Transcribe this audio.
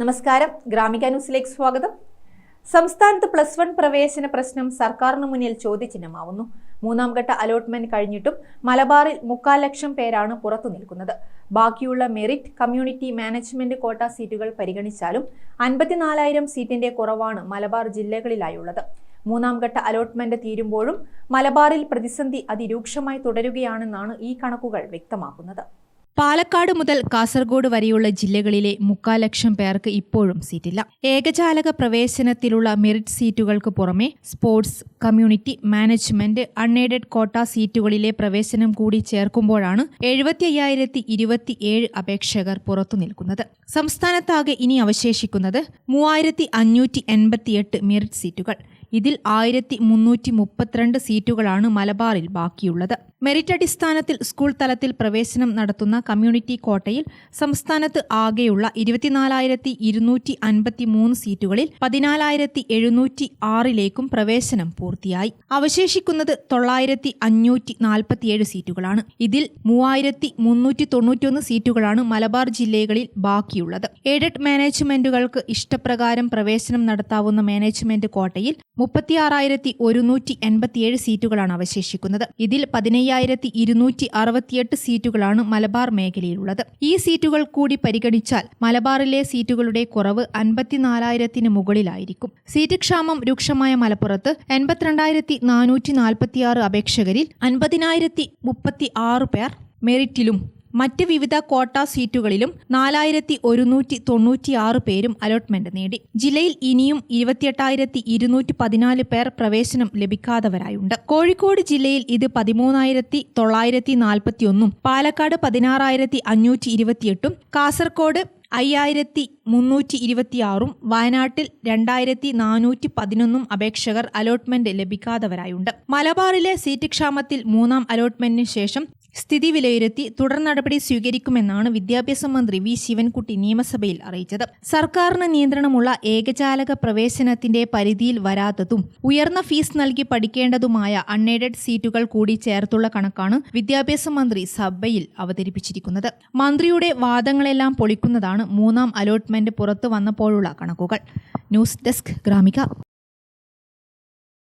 നമസ്കാരം. ഗ്രാമിക ന്യൂസിലേക്ക് സ്വാഗതം. സംസ്ഥാനത്ത് പ്ലസ് വൺ പ്രവേശന പ്രശ്നം സർക്കാരിന് മുന്നിൽ ചോദ്യചിഹ്നമാവുന്നു. മൂന്നാം ഘട്ട അലോട്ട്മെന്റ് കഴിഞ്ഞിട്ടും മലബാറിൽ മുക്കാൽ ലക്ഷം പേരാണ് പുറത്തു നിൽക്കുന്നത്. ബാക്കിയുള്ള മെറിറ്റ് കമ്മ്യൂണിറ്റി മാനേജ്മെന്റ് കോട്ട സീറ്റുകൾ പരിഗണിച്ചാലും അൻപത്തിനാലായിരം സീറ്റിന്റെ കുറവാണ് മലബാർ ജില്ലകളിലായുള്ളത്. മൂന്നാം ഘട്ട അലോട്ട്മെന്റ് തീരുമ്പോഴും മലബാറിൽ പ്രതിസന്ധി അതിരൂക്ഷമായി തുടരുകയാണെന്നാണ് ഈ കണക്കുകൾ വ്യക്തമാക്കുന്നത്. പാലക്കാട് മുതൽ കാസർഗോഡ് വരെയുള്ള ജില്ലകളിലെ മുക്കാൽ ലക്ഷം പേർക്ക് ഇപ്പോഴും സീറ്റില്ല. ഏകജാലക പ്രവേശനത്തിലുള്ള മെറിറ്റ് സീറ്റുകൾക്ക് പുറമെ സ്പോർട്സ് കമ്മ്യൂണിറ്റി മാനേജ്മെന്റ് അൺഎയ്ഡഡ് കോട്ട സീറ്റുകളിലെ പ്രവേശനം കൂടി ചേർക്കുമ്പോഴാണ് എഴുപത്തി അയ്യായിരത്തി ഇരുപത്തിയേഴ് അപേക്ഷകർ പുറത്തു നിൽക്കുന്നത്. സംസ്ഥാനത്താകെ ഇനി അവശേഷിക്കുന്നത് മൂവായിരത്തി അഞ്ഞൂറ്റി എൺപത്തിയെട്ട് മെറിറ്റ് സീറ്റുകൾ ഇതിൽ ആയിരത്തി മുന്നൂറ്റി മുപ്പത്തിരണ്ട് സീറ്റുകളാണ് മലബാറിൽ ബാക്കിയുള്ളത്. മെറിറ്റ് അടിസ്ഥാനത്തിൽ സ്കൂൾ തലത്തിൽ പ്രവേശനം നടത്തുന്ന കമ്മ്യൂണിറ്റി കോട്ടയിൽ സംസ്ഥാനത്ത് ആകെയുള്ള ഇരുപത്തിനാലായിരത്തി ഇരുന്നൂറ്റി അൻപത്തി മൂന്ന് സീറ്റുകളിൽ പതിനാലായിരത്തി എഴുന്നൂറ്റി ആറിലേക്കും പ്രവേശനം പൂർത്തിയായി. അവശേഷിക്കുന്നത് തൊള്ളായിരത്തി അഞ്ഞൂറ്റി നാൽപ്പത്തിയേഴ് സീറ്റുകളാണ്. ഇതിൽ മൂവായിരത്തി മുന്നൂറ്റി തൊണ്ണൂറ്റിയൊന്ന് സീറ്റുകളാണ് മലബാർ ജില്ലകളിൽ ബാക്കിയുള്ളത്. എയ്ഡഡ് മാനേജ്മെന്റുകൾക്ക് ഇഷ്ടപ്രകാരം പ്രവേശനം നടത്താവുന്ന മാനേജ്മെന്റ് കോട്ടയിൽ മുപ്പത്തിയാറായിരത്തി ഒരുന്നൂറ്റി എൺപത്തിയേഴ് സീറ്റുകളാണ് അവശേഷിക്കുന്നത്. ഇതിൽ പതിനയ്യായിരത്തി ഇരുന്നൂറ്റി അറുപത്തിയെട്ട് സീറ്റുകളാണ് മലബാർ മേഖലയിലുള്ളത്. ഈ സീറ്റുകൾ കൂടി പരിഗണിച്ചാൽ മലബാറിലെ സീറ്റുകളുടെ കുറവ് അൻപത്തിനാലായിരത്തിന് മുകളിലായിരിക്കും. സീറ്റ് ക്ഷാമം രൂക്ഷമായ മലപ്പുറത്ത് എൺപത്തിരണ്ടായിരത്തി നാനൂറ്റി നാൽപ്പത്തിയാറ് അപേക്ഷകരിൽ അൻപതിനായിരത്തി മുപ്പത്തി ആറ് പേർ മെറിറ്റിലും മറ്റ് വിവിധ കോട്ട സീറ്റുകളിലും നാലായിരത്തി ഒരുന്നൂറ്റി തൊണ്ണൂറ്റിയാറ് പേരും അലോട്ട്മെന്റ് നേടി. ജില്ലയിൽ ഇനിയും ഇരുപത്തിയെട്ടായിരത്തി ഇരുന്നൂറ്റി പതിനാല് പേർ പ്രവേശനം ലഭിക്കാത്തവരായുണ്ട്. കോഴിക്കോട് ജില്ലയിൽ ഇത് പതിമൂന്നായിരത്തി തൊള്ളായിരത്തി നാൽപ്പത്തിയൊന്നും പാലക്കാട് പതിനാറായിരത്തി അഞ്ഞൂറ്റി ഇരുപത്തിയെട്ടും കാസർകോട് അയ്യായിരത്തി മുന്നൂറ്റി ഇരുപത്തിയാറും വയനാട്ടിൽ രണ്ടായിരത്തി നാനൂറ്റി പതിനൊന്നും അപേക്ഷകർ അലോട്ട്മെന്റ് ലഭിക്കാത്തവരായുണ്ട്. മലബാറിലെ സീറ്റ് ക്ഷാമത്തിൽ മൂന്നാം അലോട്ട്മെന്റിന് ശേഷം സ്ഥിതി വിലയിരുത്തി തുടർ നടപടി സ്വീകരിക്കുമെന്നാണ് വിദ്യാഭ്യാസ മന്ത്രി വി ശിവൻകുട്ടി നിയമസഭയിൽ അറിയിച്ചത്. സർക്കാരിന് നിയന്ത്രണമുള്ള ഏകജാലക പ്രവേശനത്തിന്റെ പരിധിയിൽ വരാത്തതും ഉയർന്ന ഫീസ് നൽകി പഠിക്കേണ്ടതുമായ അൺഎയ്ഡഡ് സീറ്റുകൾ കൂടി ചേർത്തുള്ള കണക്കാണ് വിദ്യാഭ്യാസ മന്ത്രി സഭയിൽ അവതരിപ്പിച്ചിരിക്കുന്നത്. മന്ത്രിയുടെ വാദങ്ങളെല്ലാം പൊളിക്കുന്നതാണ് മൂന്നാം അലോട്ട്മെന്റ് പുറത്തു വന്നപ്പോഴുള്ള കണക്കുകൾ. News desk Gramika.